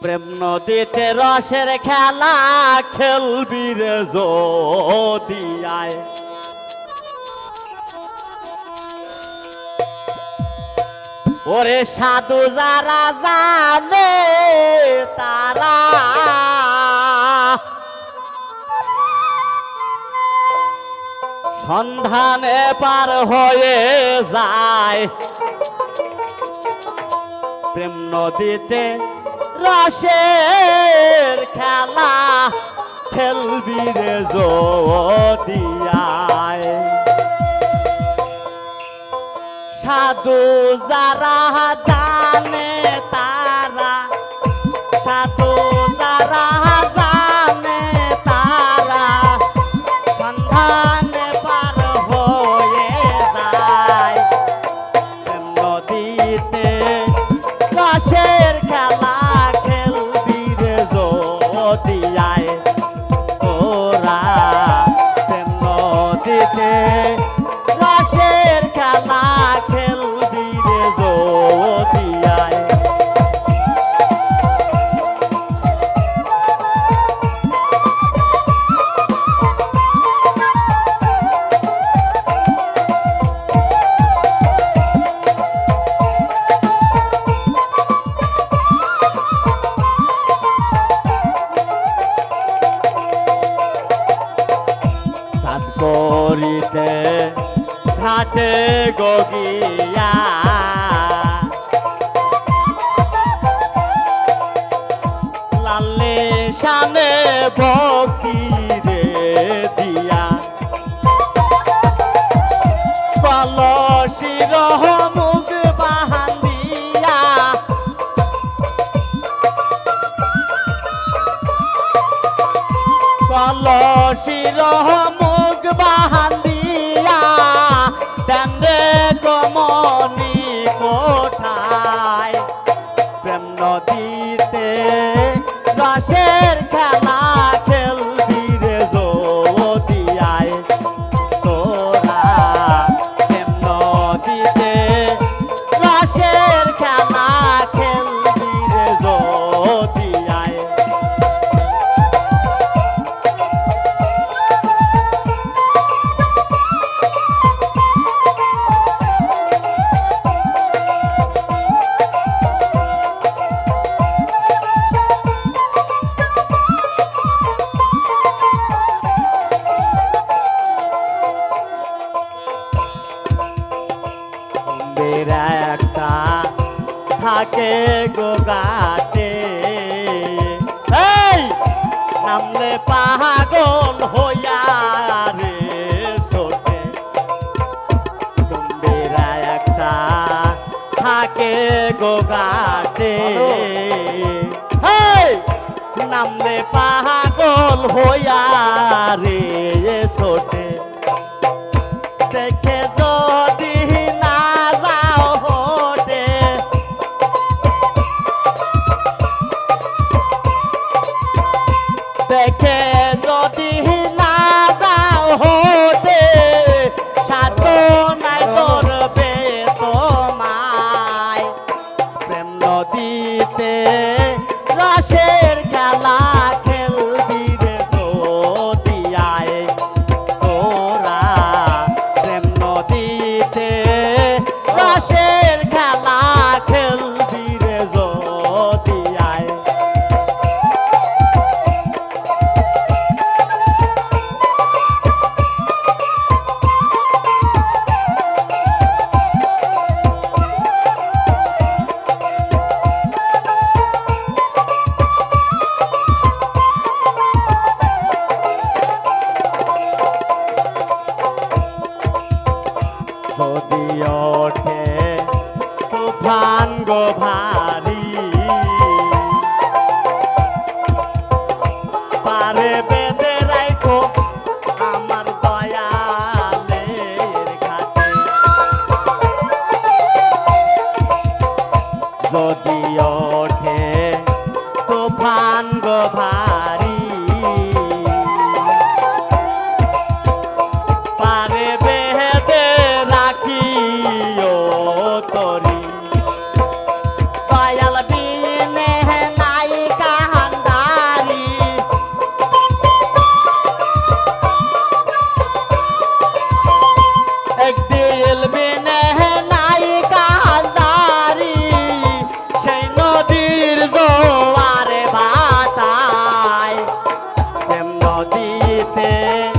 প্রেম নদীতে রসের খেলা খেলবি রে যদি ওরে সাধু যারা জানে তারা সন্ধানে পার হয়ে যায়। প্রেম নদীতে রসের খেলা খেলবি রে সাধু যারা জানে তারা সাধু যারা জানে তারা সন্ধানে গগিয়া গোগাতে এই, নামলে পাগল হইয়া রে ছোটে। বম্বের একটা থাকে গোগাতে এই, নামলে পাগল হইয়া রে ছোটে। পারি। পারে বেদে রাইখো আমার দয়ালের ঘাটে। দিতে